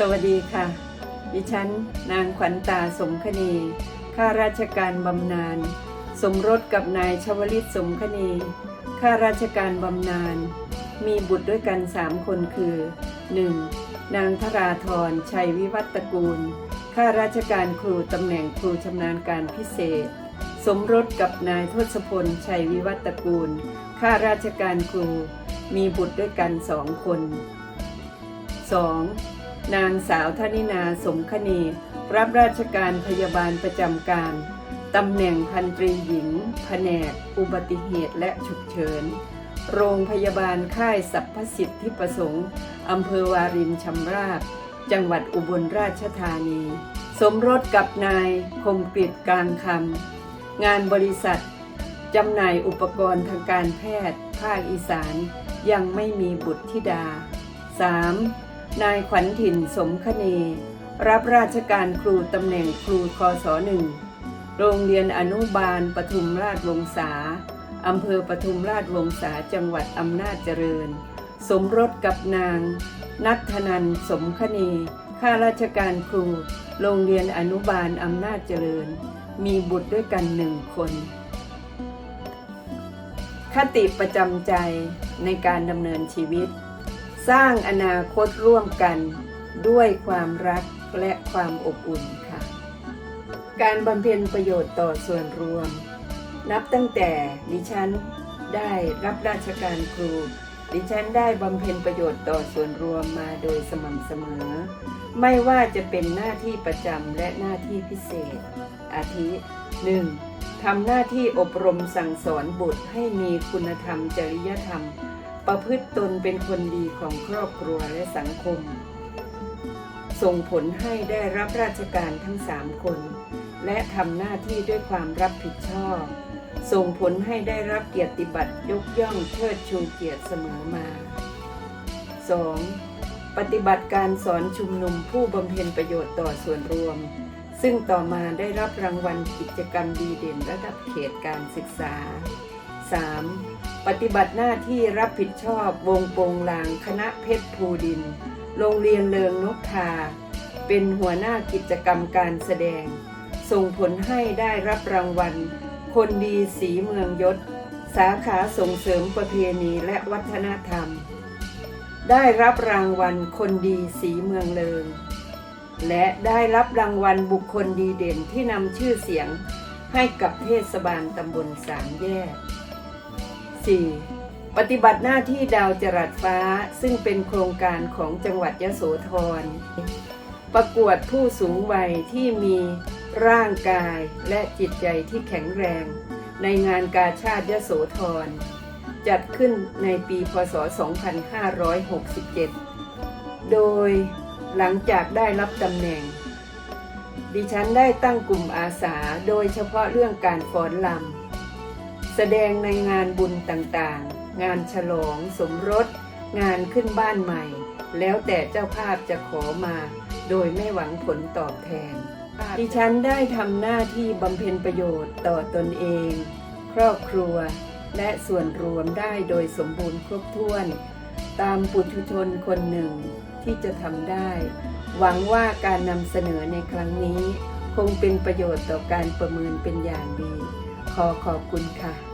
สวัสดีค่ะ ดิฉัน นางขวัญตาสมคณีข้าราชการบำนาญสมรสกับนายชวลิตสมคณีข้าราชการบำนาญมีบุตรด้วยกันสามคนคือ 1. นางธราธรชัยวิวัฒน์ตกูลข้าราชการครูตำแหน่งครูชำนาญการพิเศษ สมรสกับนายทศพลชัยวิวัฒน์ตกูลข้าราชการครูมีบุตรด้วยกันสองคน 2. นางสาวธนินาสมคณี รับราชการพยาบาลประจำการตำแหน่งพันตรีหญิง แผนก อุบัติเหตุและฉุกเฉิน โรงพยาบาลค่ายสรรพสิทธิประสงค์อำเภอวารินชำราบ จังหวัดอุบลราชธานี สมรสกับนายคมกริตกลางคำงานบริษัทจำหน่ายอุปกรณ์ทางการแพทย์ ภาคอีสาน ยังไม่มีบุตรธิดา 3. นายขวัญถิ่นสมคณีรับราชการครูตำแหน่งครูคศหนึ่งโรงเรียนอนุบาลปทุมราชวงศาอำเภอปทุมราชวงศาจังหวัดอำนาจเจริญ สมรสกับนาง นัทนันสมคณีข้าราชการครู โรงเรียนอนุบาลอำนาจเจริญ มีบุตรด้วยกันหนึ่งคน คติประจำใจในการดำเนินชีวิต สร้างอนาคตร่วมกันด้วยความรักและความอบอุ่นค่ะ การบำเพ็ญประโยชน์ต่อส่วนรวม นับตั้งแต่ดิฉันได้รับราชการครู ดิฉันได้บำเพ็ญประโยชน์ต่อส่วนรวมมาโดยสม่ำเสมอ ไม่ว่าจะเป็นหน้าที่ประจำและหน้าที่พิเศษ อาทิ 1. ทำหน้าที่อบรมสั่งสอนบุตรให้มีคุณธรรมจริยธรรม ประพฤติตนเป็นคนดีของครอบครัวและสังคม ส่งผลให้ได้รับราชการทั้งสามคน และทำหน้าที่ด้วยความรับผิดชอบ ส่งผลให้ได้รับเกียรติบัตรยกย่องเชิดชูเกียรติเสมอมา 2. ปฏิบัติการสอนชุมนุมผู้บำเพ็ญประโยชน์ต่อส่วนรวม ซึ่งต่อมาได้รับรางวัลกิจกรรมดีเด่นระดับเขตการศึกษา 3. ปฏิบัติหน้าที่รับผิดชอบวงโปงลางคณะเพชรภูดิน โรงเรียนเลิงนกทา เป็นหัวหน้ากิจกรรมการแสดง ส่งผลให้ได้รับรางวัล คนดีสีเมืองยศ สาขาส่งเสริมประเพณีและวัฒนธรรม ได้รับรางวัลคนดีสีเมืองเลิง และได้รับรางวัลบุคคลดีเด่นที่นำชื่อเสียงให้กับเทศบาลตำบลสามแยก 4. ปฏิบัติหน้าที่ดาวจรัสฟ้าซึ่งเป็นโครงการของจังหวัดยโสธร ประกวดผู้สูงวัยที่มีร่างกายและจิตใจที่แข็งแรง ในงานกาชาติยโสธร จัดขึ้นในปีพศ 2567 โดยหลังจากได้รับตำแหน่ง ดิฉันได้ตั้งกลุ่มอาสาโดยเฉพาะเรื่องการฟ้อนลำ แสดงในงานบุญต่างๆ งานฉลองสมรส งานขึ้นบ้านใหม่ แล้วแต่เจ้าภาพจะขอมา โดยไม่หวังผลตอบแทน ดิฉันได้ทำหน้าที่บำเพ็ญประโยชน์ต่อตนเอง ครอบครัว และส่วนรวมได้โดยสมบูรณ์ครบถ้วน ตามปุถุชนคนหนึ่งที่จะทำได้ หวังว่าการนำเสนอในครั้งนี้ คงเป็นประโยชน์ต่อการประเมินเป็นอย่างดี ขอขอบคุณค่ะ